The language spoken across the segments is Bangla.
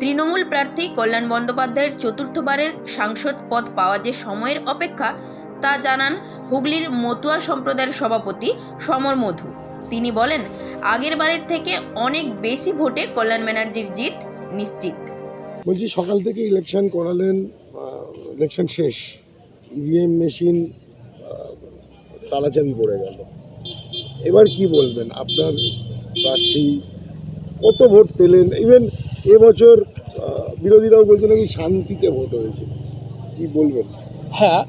তৃণমূল প্রার্থী কল্যাণ বন্দ্যোপাধ্যায়ের চতুর্থবারের সাংসদ পদ পাওয়া যে সময়ের অপেক্ষা, তা জানান হুগলির মতুয়া সম্প্রদায়ের সভাপতি সমর মধু। তিনি বলেন, আগের বারের থেকে অনেক বেশি ভোটে কল্যাণ ব্যানার্জির জিত নিশ্চিত। বলছি, সকাল থেকে ইলেকশন করালেন ইলেকশন শেষ। ইভিএম মেশিন তালাচাবি পড়ে গেল। এবার কি বলবেন? আপনার প্রার্থী কত ভোট পেলেন? ইভেন এবছর বিরোধীরাও বলছে নাকি শান্তিতে ভোট হয়েছে। কি বলবেন? হ্যাঁ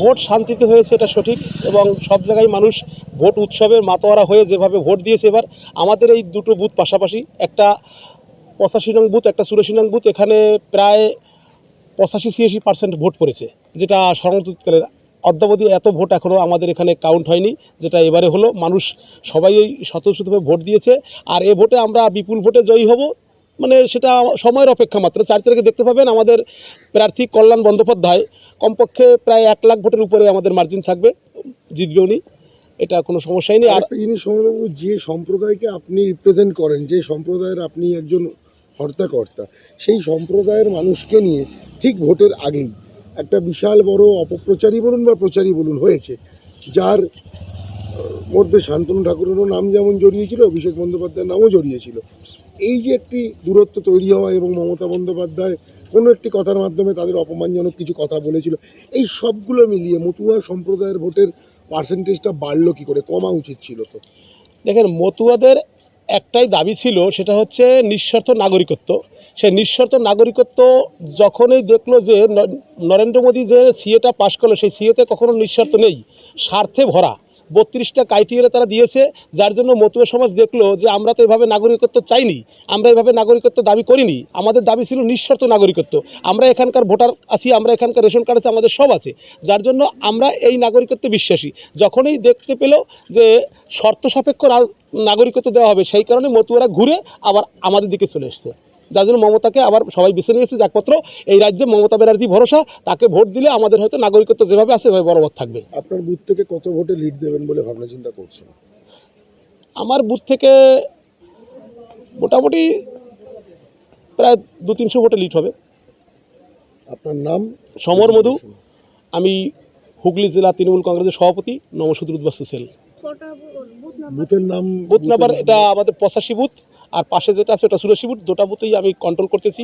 ভোট শান্তিতে হয়েছে, এটা সঠিক এবং সব জায়গায় মানুষ ভোট উৎসবের মাতোয়ারা হয়ে যেভাবে ভোট দিয়েছে এবার, আমাদের এই দুটো বুথ পাশাপাশি, একটা পঁচাশি নং বুথ, একটা চুরাশি নং বুথ, এখানে প্রায় পঁচাশি ছিয়াশি পার্সেন্ট ভোট পড়েছে, যেটা স্মরণকালের অদ্যাবধি এত ভোট এখনও আমাদের এখানে কাউন্ট হয়নি, যেটা এবারে হলো, মানুষ সবাই এই স্বতঃস্ফূর্তভাবে ভোট দিয়েছে, আর এ ভোটে আমরা বিপুল ভোটে জয়ী হব। মানে সেটা সময়ের অপেক্ষা মাত্র। চার তারিখে দেখতে পাবেন আমাদের প্রার্থী কল্যাণ বন্দ্যোপাধ্যায়। কমপক্ষে প্রায় এক লাখ ভোটের উপরে আমাদের মার্জিন থাকবে। জিতবে উনি। এটা কোনো সমস্যাই নেই। আর জিনিস সমরবাবু যে সম্প্রদায়কে আপনি রিপ্রেজেন্ট করেন, যে সম্প্রদায়ের আপনি একজন হর্তাকর্তা, সেই সম্প্রদায়ের মানুষকে নিয়ে ঠিক ভোটের আগেই একটা বিশাল বড় অপপ্রচারই বলুন বা প্রচারই বলুন হয়েছে, যার মধ্যে শান্তনু ঠাকুরেরও নাম যেমন জড়িয়েছিল, অভিষেক বন্দ্যোপাধ্যায়ের নামও জড়িয়েছিল। এই যে একটি দূরত্ব তৈরি হওয়া এবং মমতা বন্দ্যোপাধ্যায় কোনো একটি কথার মাধ্যমে তাদের অপমানজনক কিছু কথা বলেছিল, এই সবগুলো মিলিয়ে মতুয়া সম্প্রদায়ের ভোটের পার্সেন্টেজটা বাড়লো কি করে? কমা উচিত ছিল তো? দেখেন, মতুয়াদের একটাই দাবি ছিল, সেটা হচ্ছে নিঃস্বার্থ নাগরিকত্ব। সে নিঃস্বার্থ নাগরিকত্ব যখনই দেখল যে নরেন্দ্র মোদী যে সিএটা পাশ করল, সেই সিএতে কখনো নিঃস্বার্থ নেই। স্বার্থে ভরা। বত্রিশটা ক্রাইটেরিয়া তারা দিয়েছে, যার জন্য মতুয়া সমাজ দেখল যে আমরা তো এভাবে নাগরিকত্ব চাইনি, আমরা এভাবে নাগরিকত্ব দাবি করিনি, আমাদের দাবি ছিল নিঃস্বার্থ নাগরিকত্ব। আমরা এখানকার ভোটার আছি, আমরা এখানকার রেশন কার্ড আছে, আমাদের সব আছে। যার জন্য আমরা এই নাগরিকত্বে বিশ্বাসী। যখনই দেখতে পেল যে শর্ত সাপেক্ষ নাগরিকত্ব দেওয়া হবে, সেই কারণে মতুয়ারা ঘুরে আবার আমাদের দিকে চলে এসছে। যার জন্য মমতাকে আবার সবাই বেছে নিয়েছে যে একমাত্র এই রাজ্যে মমতা ব্যানার্জি ভরসা তাকে ভোট দিলে আমাদের হয়তো নাগরিকত্ব যেভাবে আছে সেভাবে বরাবর থাকবে। আপনার বুথ থেকে কত ভোটে লিড দেবেন বলে ভাবনা চিন্তা করছেন? আমার বুথ থেকে মোটামুটি প্রায় দু তিনশো ভোটে লিড হবে। আপনার নাম? সমর মধু আমি হুগলি জেলা তৃণমূল কংগ্রেসের সভাপতি নমসুদুর উদ্বাস্তু সেল। বুথের নাম বুথ নাম্বার এটা আমাদের পঁচাশি বুথ। আর পাশে যেটা আছে ওটা সুরেশিপুর দুটা বুথেই আমি কন্ট্রোল করতেছি।